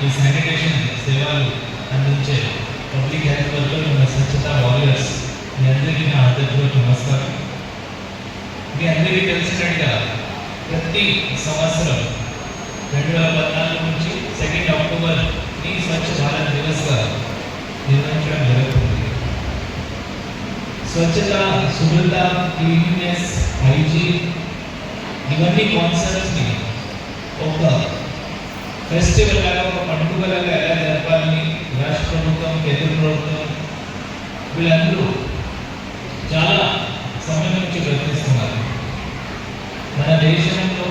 మనకి శానిటేషన్ సేవలు అందించే పబ్లిక్ హెల్త్ వర్కర్ మన స్వచ్ఛత వారియర్స్ మీ అందరికీ నా ఆదర్శపూర్వక నమస్కారం మీ అందరికీ తెలిసినట్టుగా ప్రతి సంవత్సరం రెండు వేల పద్నాలుగు నుంచి సెకండ్ అక్టోబర్ ఈ స్వచ్ఛ భారత్ దివస్గా నిర్వహించడం జరుగుతుంది స్వచ్ఛత శుభ్రత క్లీన్లీనెస్ హైజీన్ ఇవన్నీ కాన్సెప్ట్స్ని ఒక ఫెస్టివల్ లాగా ఒక పండుగలాగా ఎలా జరపాలని రాష్ట్ర ప్రభుత్వం కేంద్ర ప్రభుత్వం వీళ్ళందరూ చాలా సమయం నుంచి ప్రయత్నిస్తున్నారు. మన దేశంలో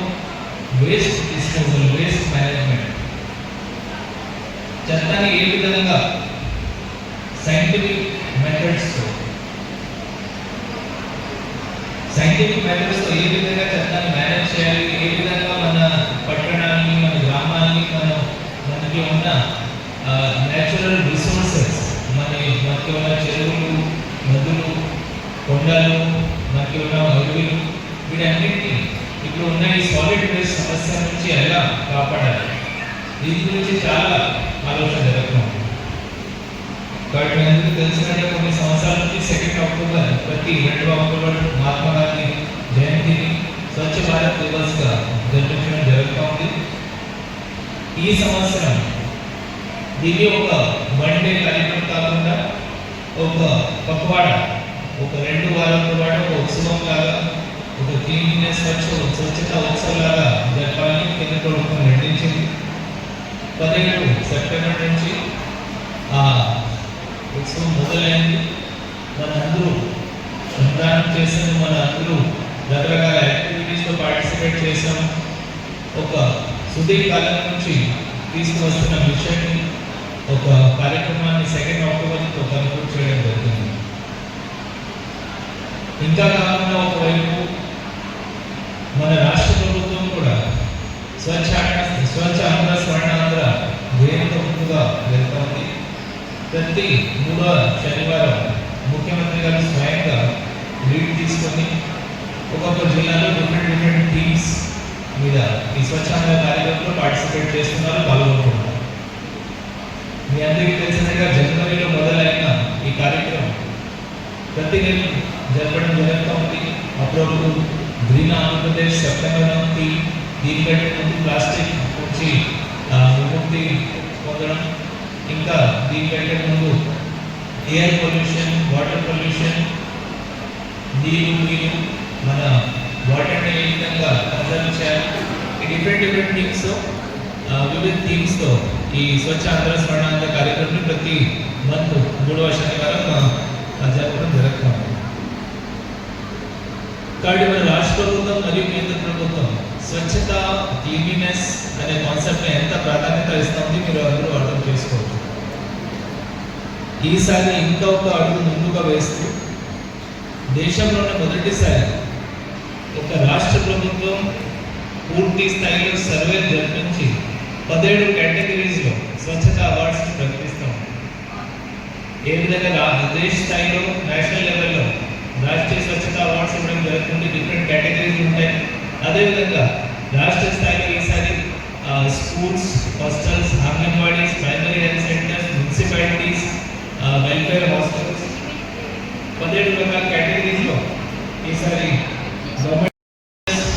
వేస్ట్ డిస్పోజల్ వేస్ట్ మేనేజ్మెంట్ చెత్తని ఏ విధంగా సైంటిఫిక్ మెథడ్స్తో సైంటిఫిక్ మెథడ్స్ కొండలు మనకి ఉన్న అడవులు వీటన్నిటిని ఇప్పుడు ఉన్న ఈ సాలిడ్ వేస్ట్ సమస్య నుంచి ఎలా కాపాడాలి? దీని గురించి చాలా ఆలోచన జరుగుతుంది కాబట్టి మీ తెలిసినట్టే కొన్ని సంవత్సరాల నుంచి సెకండ్ అక్టోబర్ ప్రతి రెండవ అక్టోబర్ మహాత్మా గాంధీ జయంతిని స్వచ్ఛ భారత్ దివస్గా జరిపించడం జరుగుతోంది ఈ సంవత్సరం దీన్ని ఒక వన్ డే కార్యక్రమం కాకుండా ఒక పక్వాడ ఒక రెండు వారాల పాటు ఒక ఉత్సవం లాగా ఒక క్లీన్లీనెస్ స్వచ్ఛ స్వచ్ఛత ఉత్సవం లాగా జరపాలని కేంద్ర ప్రభుత్వం నిర్ణయించింది. పదిహేడు సెప్టెంబర్ నుంచి ఆ ఉత్సవం మొదలైంది. మన అందరూ శ్రమదానం చేసాము మన అందరూ రకరకాల యాక్టివిటీస్లో పార్టిసిపేట్ చేసాం ఒక సుదీర్ఘకాలం నుంచి తీసుకువస్తున్న విషయాన్ని ఒక కార్యక్రమాన్ని సెకండ్ అక్టోబర్తో ఒక చేయడం జరుగుతుంది ఇంకా కాకుండా ఒకవైపు మన రాష్ట్ర ప్రభుత్వం కూడా స్వచ్ఛ స్వచ్ఛ ఆంధ్ర స్వర్ణాంధ్ర ధ్యేయంతో ముందుగా వెళ్తోంది ప్రతి మూడో శనివారం ముఖ్యమంత్రి గారు స్వయంగా లీడ్ తీసుకొని ఒక్కొక్క జిల్లాలో డిఫరెంట్ డిఫరెంట్ టీమ్స్ మీద ఈ స్వచ్ఛాంధ్ర కార్యక్రమంలో పార్టిసిపేట్ చేస్తున్నారు పాల్గొంటున్నారు. మీ అందరికీ తెలిసినట్టుగా జనవరిలో మొదలైన ఈ కార్యక్రమం ప్రతి నెల జరపడం జరుగుతోంది. అప్పుడప్పుడు గ్రీన్ ఆంధ్రప్రదేశ్ సెప్టెంబర్ నుంచి దీనికంటే ముందు ప్లాస్టిక్ వచ్చి విముక్తి పొందడం ఇంకా దీనికంటే ముందు ఎయిర్ పొల్యూషన్ వాటర్ పొల్యూషన్ నీరు నీరు మన వాటర్ని ఏ విధంగా కన్సర్వ్ చేయాలి? డిఫరెంట్ డిఫరెంట్ థీమ్స్ వివిధ థీమ్స్తో ఈ స్వచ్ఛ ఆంధ్ర స్మరణాంధ్ర కార్యక్రమం ప్రతి మంత్ మూడవ శనివారం ఆ, జరపడం జరుగుతుంది. కాబట్టి మన రాష్ట్ర ప్రభుత్వం మరియు కేంద్ర ప్రభుత్వం స్వచ్ఛత క్లీనినెస్ అనే కాన్సెప్ట్ ఎంత ప్రాధాన్యత ఇస్తుంది మీరు అందరూ అర్థం చేసుకోవచ్చు. ఈసారి ఇంకా ఒక అడుగు ముందుగా వేస్తూ దేశంలోనే మొదటిసారి ఒక రాష్ట్ర ప్రభుత్వం పూర్తి స్థాయిలో సర్వే జరిపించి పదిహేడు కేటగిరీస్లో స్వచ్ఛత అవార్డ్స్ ప్రకటిస్తాం. ఏ విధంగా దేశ స్థాయిలో నేషనల్ లెవెల్లో రాష్ట్రీయ స్వచ్ఛత అవార్డ్స్ ఇవ్వడం జరుగుతుంది డిఫరెంట్ కేటగిరీస్ ఉంటాయి అదేవిధంగా రాష్ట్ర స్థాయిలో ఈసారి schools hostels anganwadis primary health centres municipalities welfare hostels పదిహేడు రకాల కేటగిరీస్లో ఈసారి గవర్నమెంట్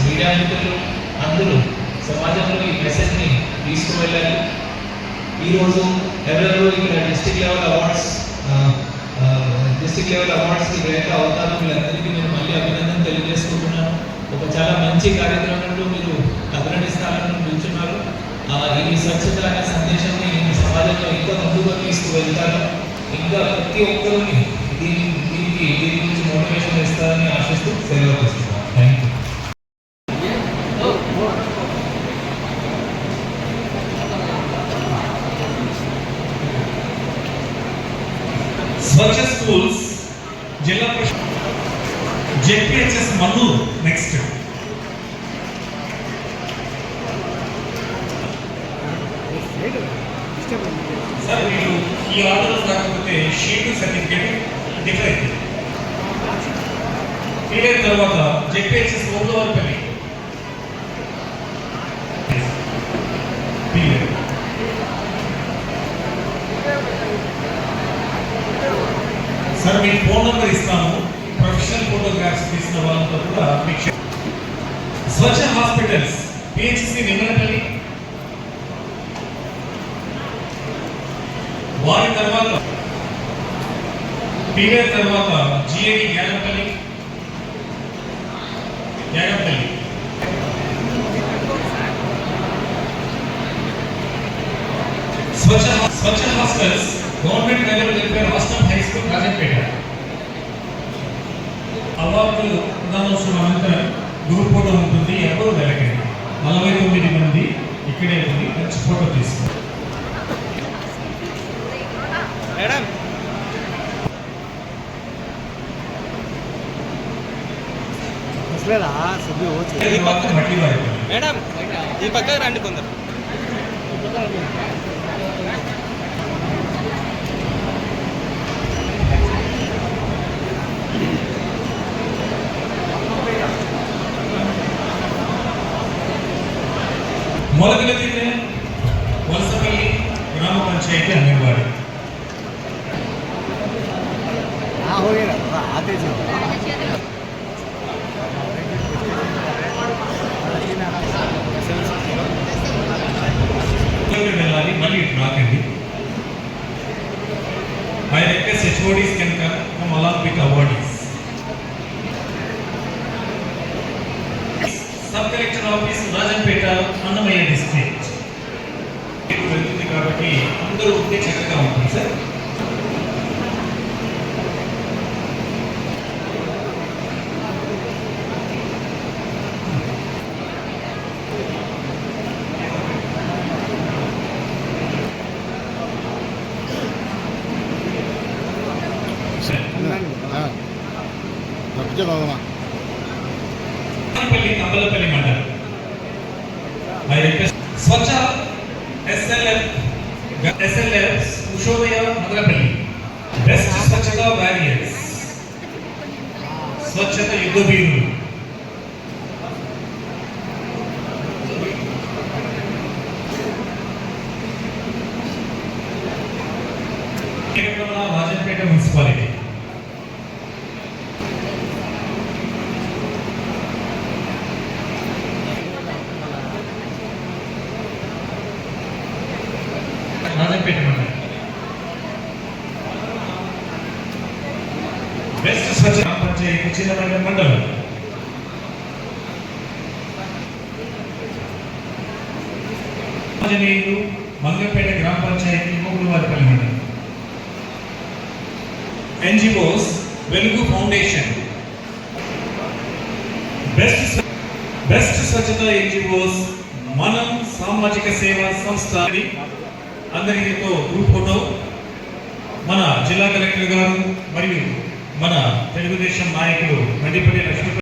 మీడియా మిత్రులు అందరూ సమాజంలో ఈ మెసేజ్ని తీసుకువెళ్ళాలి ఈరోజు ఎవరెవరు ఇక్కడ district level awards district level అవార్డ్స్కి గ్రహీత అవుతారు వీళ్ళందరికీ నేను మళ్ళీ అభినందన తెలియజేసుకుంటున్నాను. ఒక చాలా మంచి కార్యక్రమంలో మీరు అగ్రణిస్తారని పిలుచున్నారు ఆ, ఈ స్వచ్ఛత అనే సందేశాన్ని సమాజంలో ఇంకా ముందుగా తీసుకువెళ్తారు. ఇంకా ప్రతి ఒక్కరిని దీని దీనికి దీని గురించి మోటివేషన్ ఇస్తారని ఆశిస్తూ సెలవు తీసుకున్నాను thank you Swachh schools Zilla Parishad ZPHS Mallu next sir మీరు ఈ ఆర్డర్ కాకపోతే sheet certificate different three days తర్వాత జెడ్పిహెచ్ఎస్ ఓన్లో వరకు సార్ మీ ఫోన్ నెంబర్ ఇస్తాను. స్వచ్ఛ హాస్పిటల్స్ పిహెచ్సి నిమ్మలపల్లి వారి తర్వాత పీరియడ్ తర్వాత GAD Yagampalli Yagampalli Swachh Swachh hostels government level welfare hostel high school Rajampet అవార్డులు ప్రధానోత్సవం అనంతరం గ్రూప్ ఫోటో ఉంటుంది. ఎవరు వెళ్ళకండి. నలభై తొమ్మిది మంది ఇక్కడే ఉంది మంచి ఫోటో తీసుకోండి. మేడం. మేడం ఈ పక్కకు రండి కొందరు. వెళ్ళాలి మళ్ళీ ఇటు రాకండి I request HODs can come along with awardees sub collector office Rajampet Annamayya district వెళ్తుంది కాబట్టి అందరూ ఉంటే చక్కగా ఉంటుంది సార్ తప్పించే బాబా. Swachh SLF SLF Ushodaya Madanapalle. Best Swachhata warriors Swachhata యుద్ధ వీరులు రాజంపేట మున్సిపాలిటీ రాజంపేట మండలం బెస్ట్ స్వచ్ఛ గ్రామ పంచాయతీ చిన్నమండలం మండలం ఆంజనేయులు మంగపేట గ్రామ పంచాయతీ మూగులవారిపల్లి మండలం. NGOs Velugu foundation. Best best Swachhata NGOs మనం సామాజిక సేవా సంస్థ అందరితో గ్రూప్ ఫోటో మన జిల్లా కలెక్టర్ గారు మరియు మన తెలుగుదేశం నాయకులు మండిపల్లి లక్ష్మీ